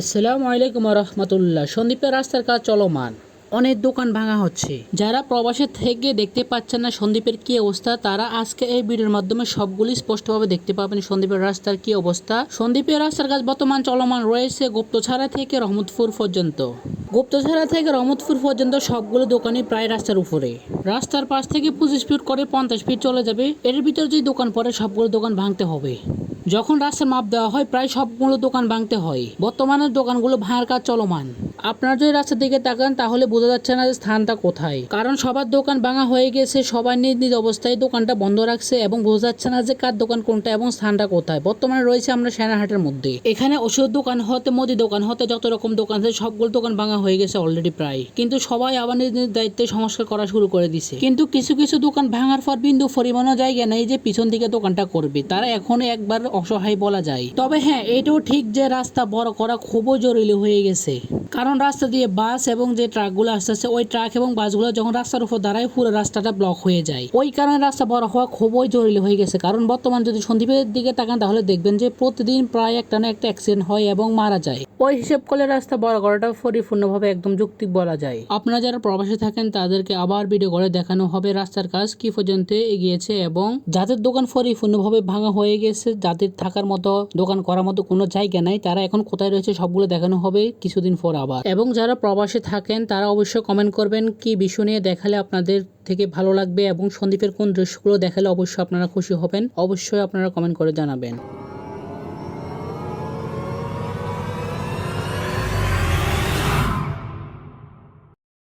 আসসালামু আলাইকুম রহমতুল্লাহ সন্দীপের রাস্তার কাজ চলমান। অনেক দোকান ভাঙা হচ্ছে। যারা প্রবাসে থেকে দেখতে পাচ্ছেন না সন্দীপের কি অবস্থা তারা আজকে এই ভিডিওর মাধ্যমে সবগুলি স্পষ্টভাবে দেখতে পাবেন সন্দীপের রাস্তার কি অবস্থা। সন্দীপের রাস্তার কাজ বর্তমান চলমান রয়েছে গুপ্তছাড়া থেকে রহমতপুর পর্যন্ত। গুপ্তছাড়া থেকে রহমতপুর পর্যন্ত সবগুলো দোকানই প্রায় রাস্তার উপরে। রাস্তার পাশ থেকে পঁচিশ ফিট করে পঞ্চাশ ফিট চলে যাবে। এর ভিতর যে দোকান পড়ে সবগুলো দোকান ভাঙতে হবে। যখন রাস্তার মাপ দেওয়া হয়, প্রায় সবগুলো দোকান ভাঙতে হয়। বর্তমানে দোকানগুলো ভাঙার কাজ চলমান। আপনারা যদি রাস্তার দিকে তাকান, তাহলে বোঝা যাচ্ছে না যে স্থানটা কোথায়। কারণ সবার দোকান ভাঙা হয়ে গেছে, সবাই নিজ নিজ অবস্থায় দোকানটা বন্ধ রাখছে এবং বোঝা যাচ্ছে না যে কার দোকান কোনটা এবং স্থানটা কোথায়। বর্তমানে রয়েছে আমরা সেনাহাটের মধ্যে। এখানে ওষুধ দোকান হতে মুদি দোকান হতে যত রকম দোকান আছে, সবগুলো দোকান ভাঙা হয়ে গেছে অলরেডি প্রায়। কিন্তু সবাই আবার নিজ নিজ দায়িত্বে সংস্কার করা শুরু করে দিছে। কিন্তু কিছু কিছু দোকান ভাঙার পর বিন্দু পরিমাণও জায়গা নেই যে পিছন দিকে দোকানটা করবে। তারা এখনও একবার অসহায় বলা যায়। তবে হ্যাঁ এটাও ঠিক যে রাস্তা বড় করা খুবই জরুরি হয়ে গেছে। কারণ রাস্তা দিয়ে বাস এবং যে ট্রাকগুলো আসতেছে ওই ট্রাক এবং বাসগুলো যখন রাস্তার উপর দাঁড়ায় পুরো রাস্তাটা ব্লক হয়ে যায়। ওই কারণে রাস্তা বড় হওয়া খুবই জরুরি হয়ে গেছে। কারণ বর্তমান যদি সন্দীপের দিকে তাকান তাহলে দেখবেন যে প্রতিদিন প্রায় একটা না একটা অ্যাক্সিডেন্ট হয় এবং মারা যায়। ওই হিসেব করলে রাস্তা বড় করাটা পরিপূর্ণভাবে একদম যুক্তি বলা যায়। আপনারা যারা প্রবাসী থাকেন তাদেরকে আবার ভিডিও করে দেখানো হবে রাস্তার কাজ কি পর্যন্ত এগিয়েছে এবং যাদের দোকান পরিপূর্ণভাবে ভাঙা হয়ে গেছে যাদের থাকার মতো দোকান করার মতো কোনো জায়গা নাই তারা এখন কোথায় রয়েছে সবগুলো দেখানো হবে কিছুদিন পর আবার। এবং যারা প্রবাসে থাকেন, তারা অবশ্যই কমেন্ট করবেন কি বিষয় নিয়ে দেখালে আপনাদের থেকে ভালো লাগবে এবং সন্দীপের কোন দৃশ্যগুলো দেখালে অবশ্যই আপনারা খুশি হবেন। অবশ্যই আপনারা কমেন্ট করে জানাবেন।